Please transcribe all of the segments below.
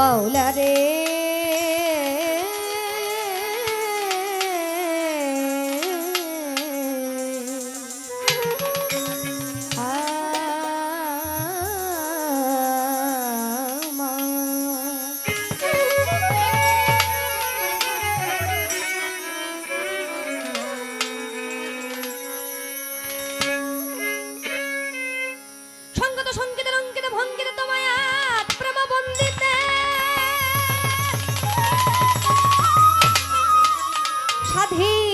মাওলা রে। 查理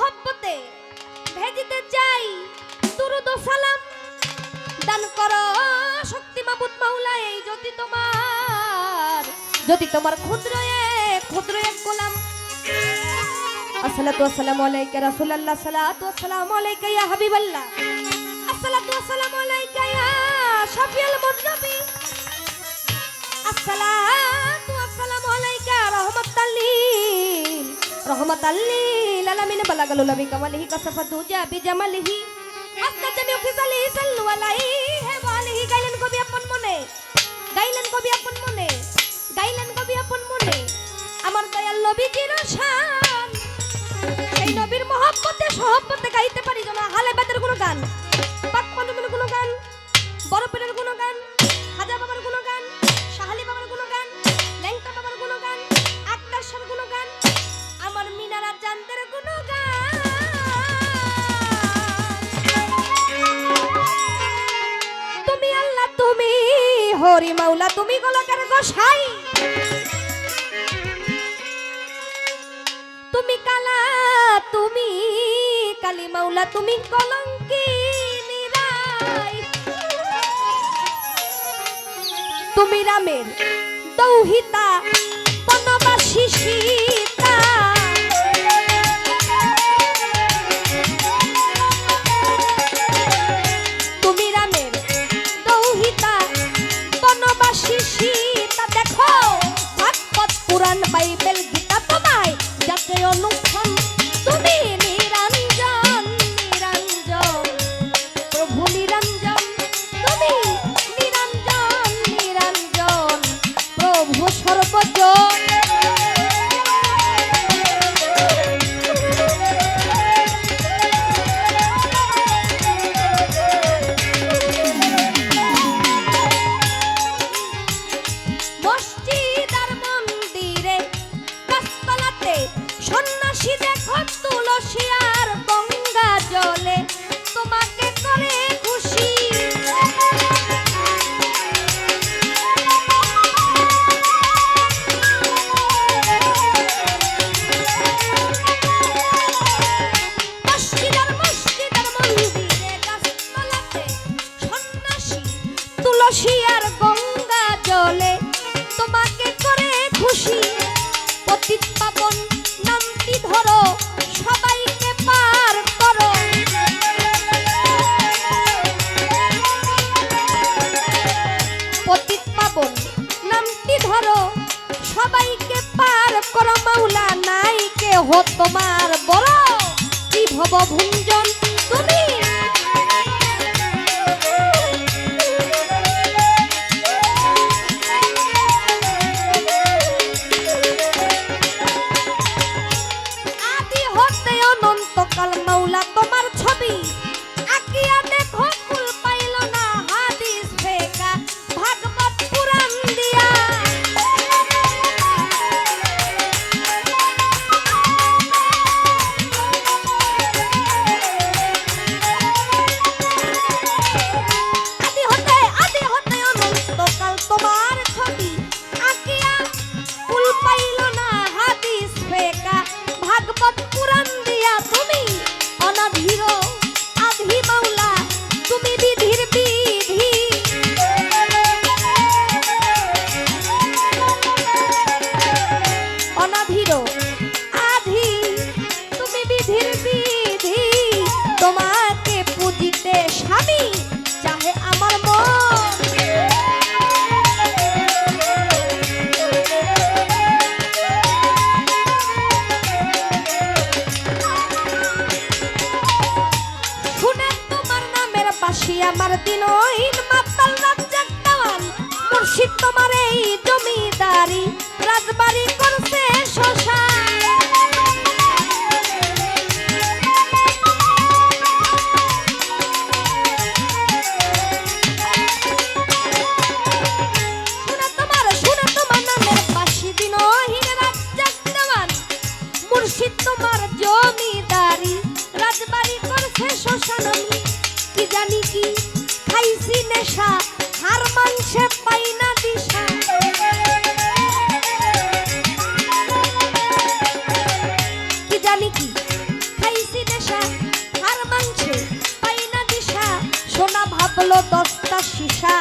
সহব্বতে ভেজিতে যাই, দুরুদ সালাম দান করো। শক্তি মাবুদ মাওলা এই যদি তোমার যদি তোমার ক্ষুদ্র এক ক্ষুদ্র এক গোলাম। আসসালাতু আসসালামু আলাইকা রাসূলুল্লাহ সাল্লাতু আসসালামু আলাইকা ইয়া হাবিবাল্লাহ। আসসালাতু আসসালামু আলাইকা ইয়া শাফিউল মুজনবী আসসালাতু আসসালামু আলাইকা রাহমাতাল লিল। আলামিন বালাগাল নবী কামালিহি কাসাফা দুজা বিজামালিহি আসনা জামিউ খিসালিহি সাল্লু আলাইহি ওয়া আলিহি গাইলেন কবি আপন মনে গাইলেন কবি আপন মনে গাইলেন কবি আপন মনে আমার দয়াল নবীজির শান সেই নবীর মহব্বতে সহব্বতে গাইতে পারি যেন হালে বেদের কোনো গান কালী তুমি কলঙ্কি তুমি রামের দৌহিতা বনবাসী সীতা সন্ন্যাসী দেখো তুলসী আর গঙ্গা জলে। তোমাকে করে খুশি। আর গঙ্গা জলে। তোমাকে করে খুশি। পতিত পাবন সবাইকে পার করো মাওলা নাই কে হো তোমার বড়। কি ভব ভুঞ্জন আমার দিনহীন মাতাল রাজ্জাক দেওয়ান মুর্শিদ তোমার এই দিশা, হার মানসে পাই না দিশা। কি জানি কি? খাইছি নেশা, হার মানসে পাই না দিশা। সোনা ভাবলো দশটা সীসা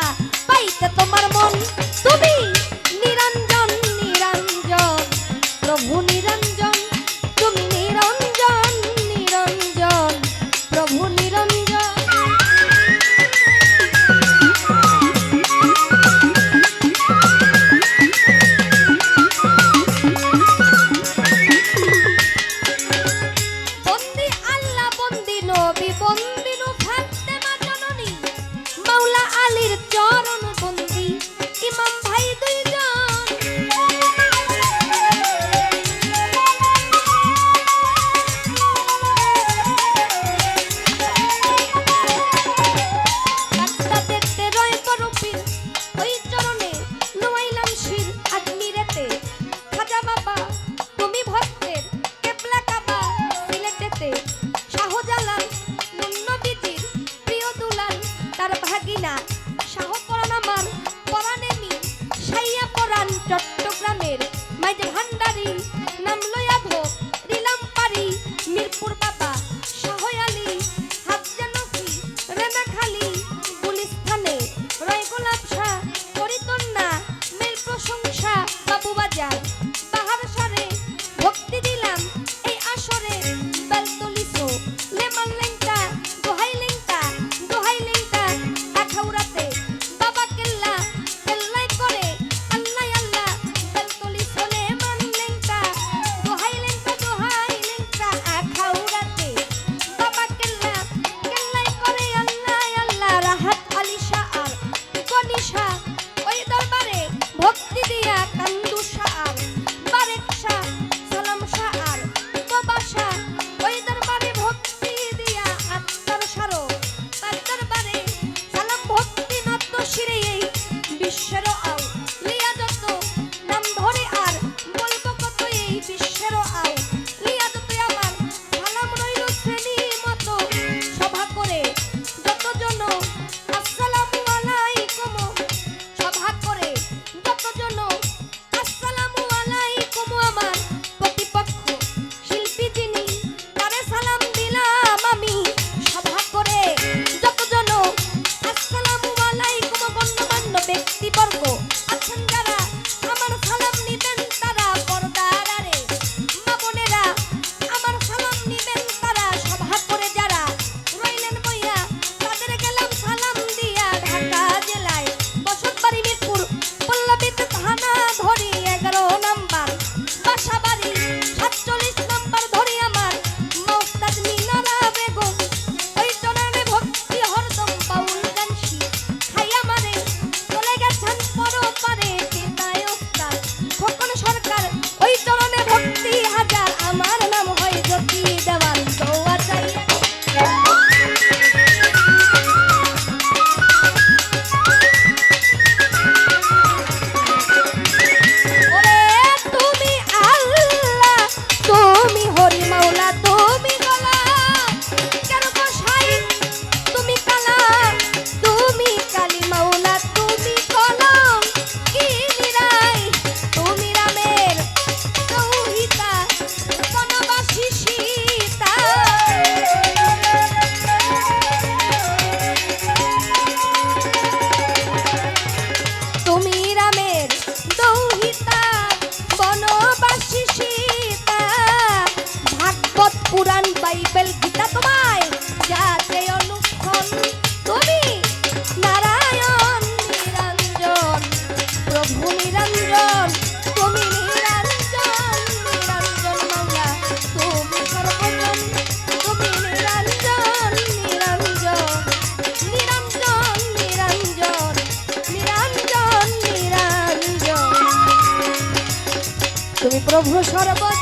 প্রভু সর্বজন